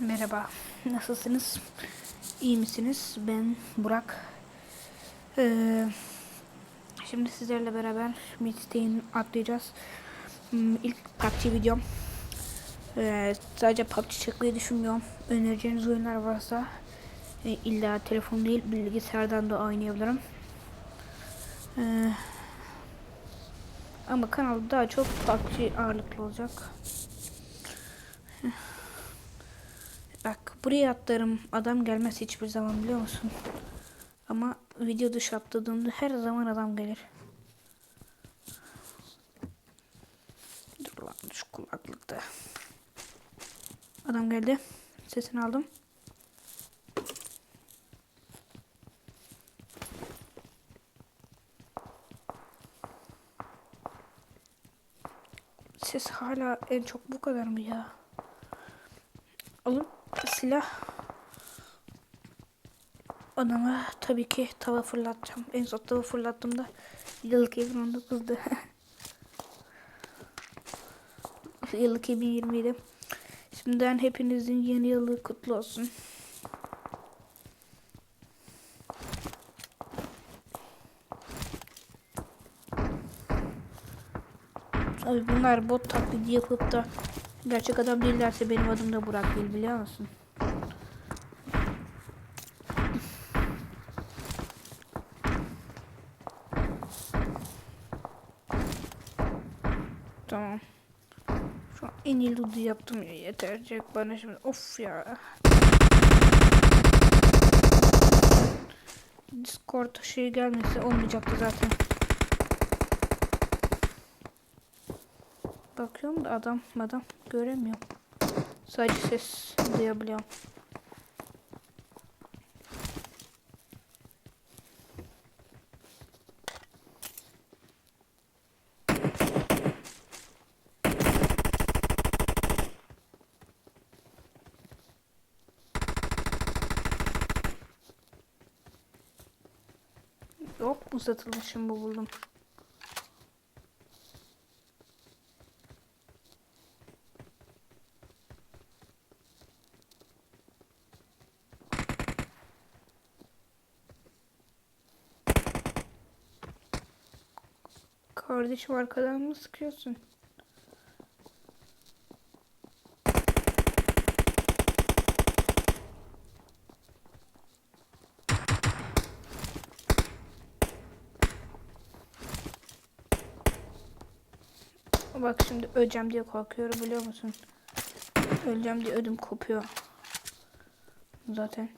Merhaba, nasılsınız? İyi misiniz? Ben Burak. Ee, şimdi sizlerle beraber Midstay'in atlayacağız. Hmm, İlk PUBG videom. Ee, sadece PUBG çekmeyi düşünmüyorum. Önereceğiniz oyunlar varsa e, illa telefon değil bilgisayardan da oynayabilirim. Ee, ama kanalda daha çok PUBG ağırlıklı olacak. Buraya atlarım adam gelmez hiçbir zaman biliyor musun? Ama video dışı atladığımda her zaman adam gelir. Dur lan şu kulaklıkta. Adam geldi. Sesini aldım. Ses hala en çok bu kadar mı ya? Alın silah. Adama tabii ki tava fırlatacağım. En son tava fırlattığımda yıllık 2019'du. yıllık 2020'ydi. Şimdiden hepinizin yeni yılı kutlu olsun. Abi bunlar bot taklidi yapıp da gerçek adam değillerse benim adım da Burak değil biliyor musun? En iyi loot'u yaptım ya yetercek bana şimdi. Of ya. Discord şey gelmese olmayacaktı zaten. Bakıyorum da adam adam göremiyorum. Sadece ses duyabiliyorum. Hop uzatılmışım bu buldum. Kardeşim arkadan mı sıkıyorsun? Bak şimdi öleceğim diye korkuyorum biliyor musun? Öleceğim diye ödüm kopuyor. Zaten.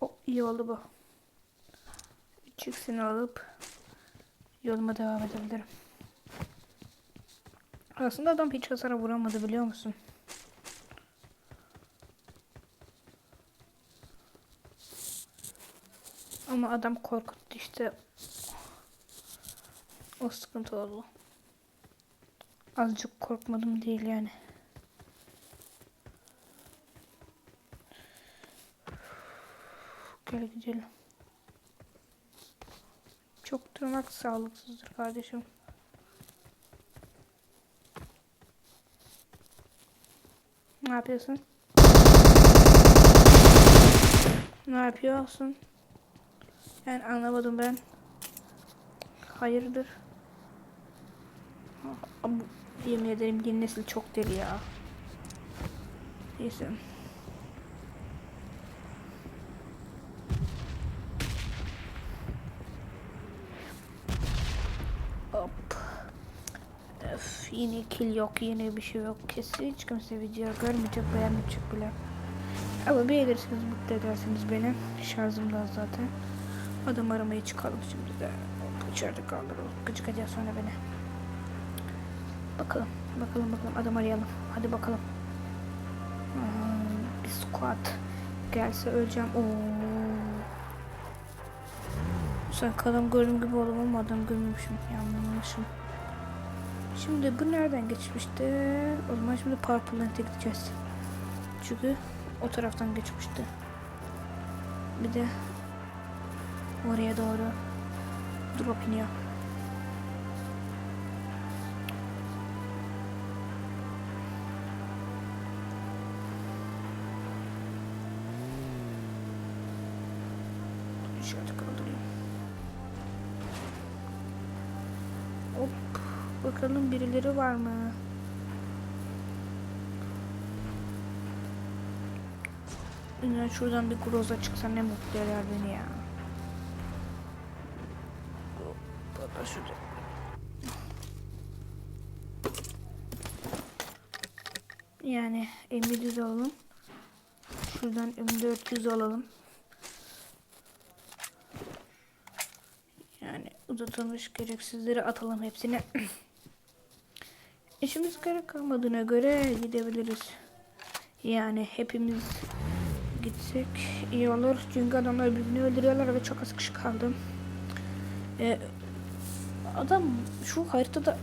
O iyi oldu bu. Çıksını alıp yoluma devam edebilirim. Aslında adam hiç hasara vuramadı biliyor musun? Ama adam korkuttu işte. O sıkıntı oldu. Azıcık korkmadım değil yani. Gel gidelim. Çok durmak sağlıksızdır kardeşim. Ne yapıyorsun? Ne yapıyorsun? Yani anlamadım ben. Hayırdır? Ah, Bu, yemin ederim yeni nesil çok deli ya. Neyse. Hop. Öf, yine kill yok, yine bir şey yok. Kesin hiç kimse video görmeyecek, beğenmeyecek bile. Ama beğenirsiniz, mutlu edersiniz beni. Şarjım da zaten. Adam aramaya çıkalım şimdi de. İçeride kaldıralım. Gıcık ediyor sonra beni. Bakalım, bakalım, bakalım. Adam arayalım. Hadi bakalım. Hmm, bir squat. Gelse öleceğim. Oo. Sen adam gördüğüm gibi oldum ama adam görmemişim. Yanılmışım. Şimdi bu nereden geçmişti? O zaman şimdi Purple Land'e gideceğiz. Çünkü o taraftan geçmişti. Bir de Oraya doğru. Drop iniyor. İşareti kaldırayım. Hop. Bakalım birileri var mı? Ya şuradan bir groza çıksa ne mutlu eder beni ya. Şurada. Yani M700 alalım. Şuradan M400 alalım. Yani uzatılmış gereksizleri atalım hepsini. İşimiz gerek kalmadığına göre gidebiliriz. Yani hepimiz gitsek iyi olur. Çünkü adamlar birbirini öldürüyorlar ve çok az kişi kaldı. Ee, adam şu haritada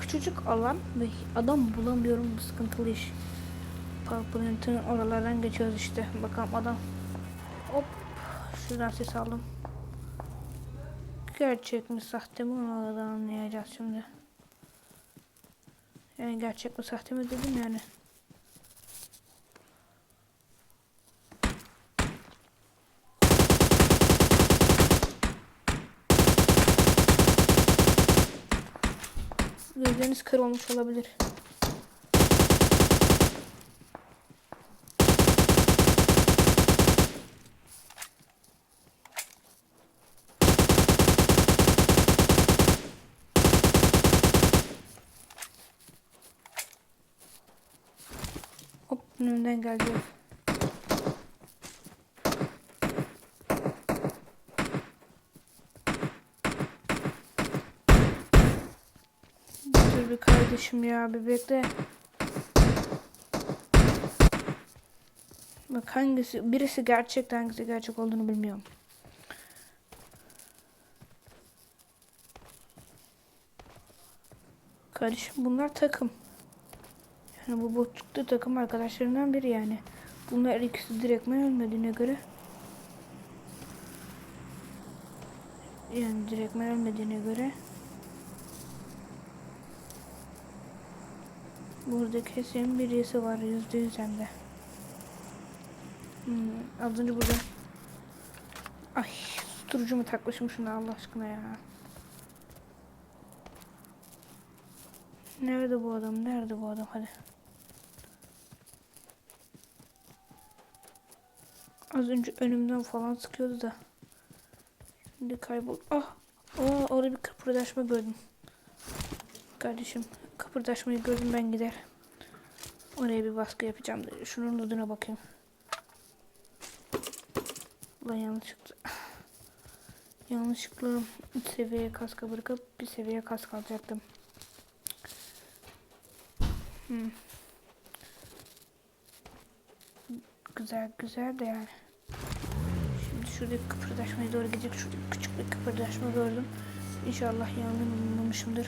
küçücük alan ve adam bulamıyorum bu sıkıntılı iş. Powerpoint'in oralardan geçiyoruz işte. Bakalım adam. Hop. Şuradan ses aldım. Gerçek mi sahte mi onu oradan anlayacağız şimdi. Yani gerçek mi sahte mi dedim yani. Gözleriniz kör olmuş olabilir. Hop önümden geldi. Dur bir kardeşim ya bir bekle. Bak hangisi birisi gerçek hangisi gerçek olduğunu bilmiyorum. Kardeşim bunlar takım. Yani bu botlukta takım arkadaşlarından biri yani. Bunlar ikisi direktmen ölmediğine göre. Yani direktmen ölmediğine göre. Burada kesin birisi var yüzde yüz hem de. Hmm, az önce burada. Ay susturucu mu takmışım şuna Allah aşkına ya. Nerede bu adam? Nerede bu adam? Hadi. Az önce önümden falan sıkıyordu da. Şimdi kaybol. Ah! Aa, orada bir kıpırdaşma gördüm. Kardeşim kıpırdaşmayı gördüm ben gider. Oraya bir baskı yapacağım. Şunun adına bakayım. Ulan yanlışlıkla. Yanlışlıkla bir seviye kaska bırakıp bir seviye kask alacaktım. Hmm. Güzel güzel de yani. Şimdi şuradaki kıpırdaşmaya doğru gidecek. Şurada küçük bir kıpırdaşma gördüm. İnşallah yanılmamışımdır.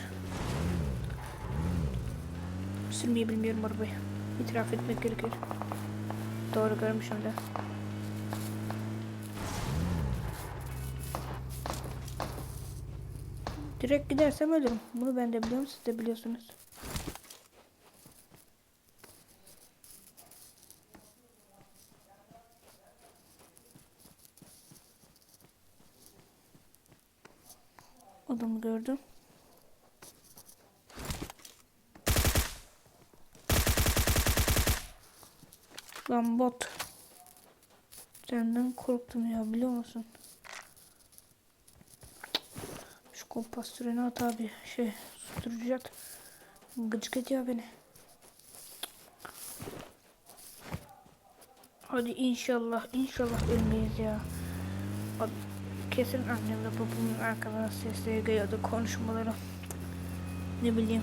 Sürmeyi bilmiyorum arabayı. İtiraf etmek gerekir. Doğru görmüşüm de. Direkt gidersem ölürüm. Bunu ben de biliyorum, siz de biliyorsunuz. Adamı gördüm. Lan bot. Senden korktum ya biliyor musun? Şu kompas türeni at abi. Şey susturucu at. Gıcık ediyor beni. Hadi inşallah inşallah ölmeyiz ya. Abi, kesin annemle babamın arkadan sesleri geliyordu konuşmaları. Ne bileyim.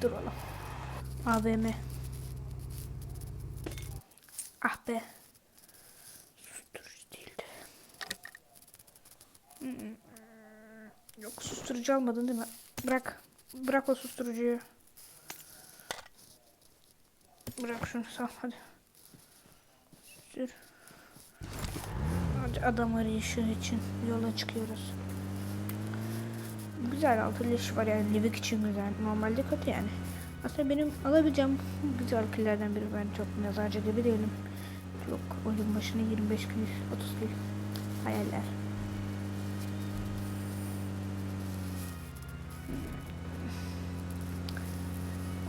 Dur oğlum. AVM. Ah be. Susturucu değildi. Hmm. Yok susturucu almadın değil mi? Bırak. Bırak o susturucuyu. Bırak şunu sal hadi. Sür. Hadi adam arayışı için yola çıkıyoruz. Güzel altı leş var yani Livik için güzel. Normalde kötü yani. Aslında benim alabileceğim güzel killerden biri. Ben çok mezarcı gibi değilim. Yok oyun başına 25 kill, 30 kill. Hayaller.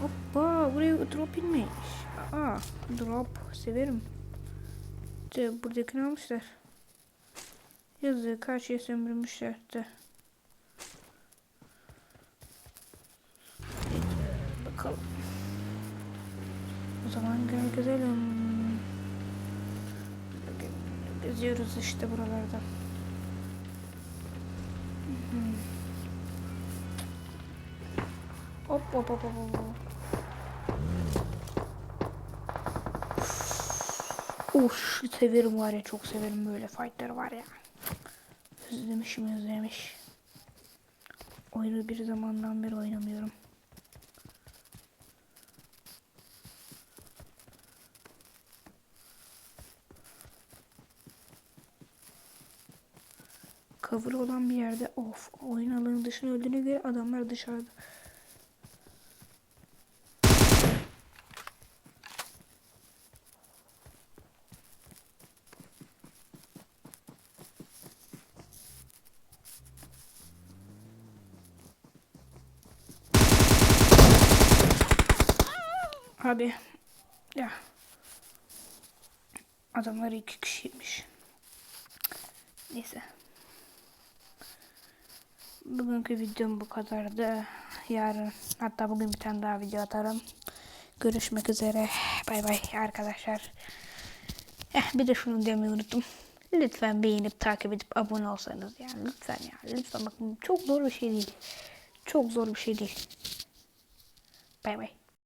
Hoppa buraya drop inmiş. Aa drop severim. De, buradakini almışlar. Yazı karşıya sömürmüşler de. Bakalım. O zaman gel gezelim. Geziyoruz işte buralarda. Hop hop hop hop hop. Uf severim var ya çok severim böyle fightları var ya. Özlemişim özlemiş. Oyunu bir zamandan beri oynamıyorum. Cover olan bir yerde of oyun alanı dışına öldüğüne göre adamlar dışarıda. Abi ya adamlar iki kişiymiş. Neyse. Bugünkü videom bu kadardı. Yarın hatta bugün bir tane daha video atarım. Görüşmek üzere. Bay bay arkadaşlar. Eh, bir de şunu demeyi unuttum. Lütfen beğenip takip edip abone olsanız yani lütfen ya lütfen bakın çok zor bir şey değil. Çok zor bir şey değil. Bay bay.